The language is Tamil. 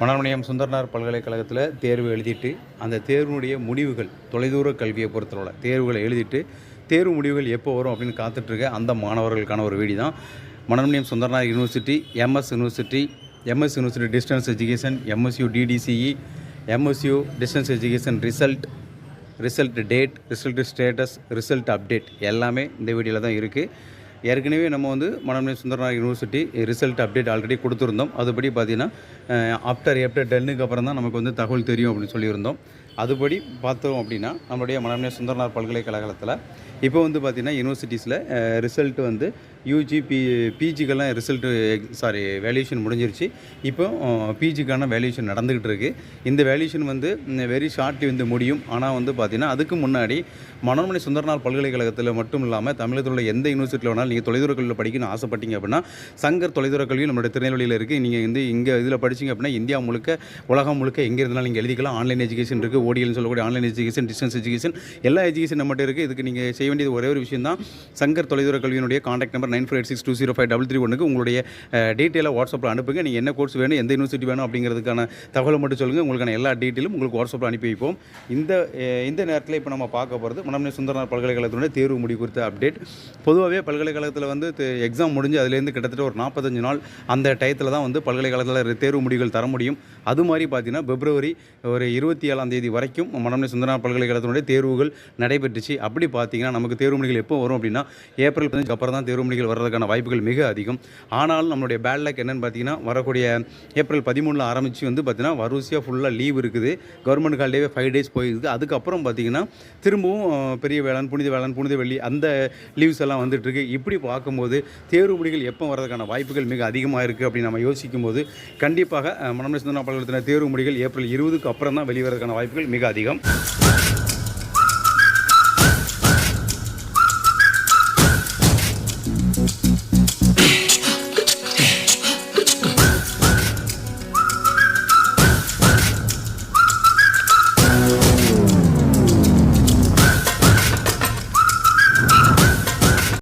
மணமணியம் சுந்தரனார் பல்கலைக்கழகத்தில் தேர்வு எழுதிட்டு அந்த தேர்வினுடைய முடிவுகள் தொலைதூர கல்வியை பொறுத்தளவில் தேர்வுகளை எழுதிட்டு தேர்வு முடிவுகள் எப்போ வரும் அப்படின்னு காத்துட்ருக்க அந்த மாணவர்களுக்கான ஒரு வீடியோ தான் Manonmaniam Sundaranar university MS university MS university distance education MSU DDCE MSU distance education result result date result status result update எல்லாமே இந்த வீடியோவில் தான் இருக்குது ஏற்கனவே நம்ம வந்து மனநிலை Sundaranar university result update already கொடுத்துருந்தோம். அதுபடி பார்த்தீங்கன்னா ஆஃப்டர் ஏப்டர் டென்னுக்கு அப்புறம் தான் நமக்கு வந்து தகவல் தெரியும் அப்படின்னு சொல்லியிருந்தோம். அதுபடி பார்த்தோம் அப்படின்னா நம்மளுடைய மணமணி சுந்தரநாத் பல்கலைக்கழகத்தில் இப்போ வந்து பார்த்திங்கன்னா யூனிவர்சிட்டிஸில் ரிசல்ட் வந்து யூஜி பி பிஜிக்கெல்லாம் ரிசல்ட்டு சாரி வேல்யூஷன் முடிஞ்சிருச்சு. இப்போ பிஜிக்கான வேல்யூஷன் நடந்துக்கிட்டு இருக்குது இந்த வேல்யூஷன் வந்து வெரி ஷார்ட்லி வந்து முடியும். ஆனால் வந்து பார்த்திங்கன்னா அதுக்கு முன்னாடி மனோன்மணி சுந்தரனார் பல்கலைக்கழகத்தில் மட்டும் இல்லாமல் தமிழகத்தில் உள்ள எந்த யூனிவர்சிட்டியில் வேணாலும் நீங்கள் தொலைதூர கல்வியில் படிக்கணும்னு ஆசைப்பட்டீங்க அப்படின்னா சங்கர் தொலைதூர கல்வி நம்மளுடைய திருநெல்வேலியில் இருக்குது நீங்கள் வந்து இங்கே இதில் படிச்சீங்க அப்படின்னா இந்தியா முழுக்க உலகம் முழுக்க எங்கே இருந்தாலும் நீங்கள் எழுதிக்கலாம். ஆன்லைன் எஜுகேஷன் இருக்குது ஓடிஎல்னு சொல்லக்கூடிய ஆன்லைன் எஜுகேஷன் டிஸ்டன்ஸ் எஜுகேஷன் எல்லா எஜுகேஷன் நம்மகிட்ட இருக்குது இதுக்கு நீங்கள் செய்ய வேண்டியது ஒரே ஒரு விஷயம் தான் சங்கர் தொலைதூர கல்வியினுடைய contact number nine four eight six two zero five double three ஒன்றுக்கு உங்களுடைய டீட்டெயிலாக வாட்ஸ்அப்பில் அனுப்புங்க. நீங்கள் என்ன கோர்ஸ் வேணும் எந்த யூனிவர்சிட்டி வேணும் அப்படிங்கிறதுக்கான தகவலை மட்டும் சொல்லுங்கள் உங்களுக்கான எல்லா டீட்டெயிலும் உங்களுக்கு வாட்ஸ்அப்பில் அனுப்பி வைப்போம். இந்த இந்த நேரத்தில் இப்போ நம்ம பார்க்க போகிறது மனமணி சுந்தரனார் பல்கலைக்கழகத்தினுடைய தேர்வு முடிவு குறித்த அப்டேட் பொதுவாகவே பல்கலைக்கழகத்தில் வந்து எக்ஸாம் முடிஞ்சு அதுலேருந்து கிட்டத்தட்ட ஒரு நாற்பத்தஞ்சு நாள் அந்த டயத்தில் தான் வந்து பல்கலைக்கழகத்தில் தேர்வு முடிவுகள் தர முடியும். அது மாதிரி பார்த்தீங்கன்னா பிப்ரவரி ஒரு இருபத்தி ஏழாம் தேதி வரைக்கும் மனமணி சுந்தரனார் பல்கலைக்கழகத்தினுடைய தேர்வுகள் நடைபெற்றுச்சு. அப்படி பார்த்தீங்கன்னா நமக்கு தேர்வு முடிகள் எப்போ வரும் அப்படின்னா ஏப்ரல் பதினஞ்சுக்கு அப்புறம் தான் தேர்வு நிகழ்ச்சிகள் வர்றதுக்கான வாய்ப்புகள் மிக அதிகம். ஆனாலும் நம்மளுடைய பேட் லக் என்னென்னு பார்த்தீங்கன்னா வரக்கூடிய ஏப்ரல் பதிமூணில் ஆரம்பித்து வந்து பார்த்தீங்கன்னா வரிசையாக ஃபுல்லாக லீவ் இருக்குது. கவர்மெண்ட் ஹாலிடேவே ஃபைவ் டேஸ் போயிருக்கு அதுக்கப்புறம் பார்த்தீங்கன்னா திரும்பவும் பெரிய வேளாண் புனித வேளாண் புனித வெள்ளி அந்த லீவ்ஸ் எல்லாம் வந்துட்டுருக்கு இப்படி பார்க்கும்போது தேர்வு எப்போ வர்றதுக்கான வாய்ப்புகள் மிக அதிகமாக இருக்குது அப்படின்னு நம்ம யோசிக்கும் போது கண்டிப்பாக மனமலை சிந்தனா பல்கலைத்தின தேர்வு முடிகள் ஏப்ரல் இருபதுக்கு அப்புறம் தான் வெளிவரதுக்கான வாய்ப்புகள் மிக அதிகம்.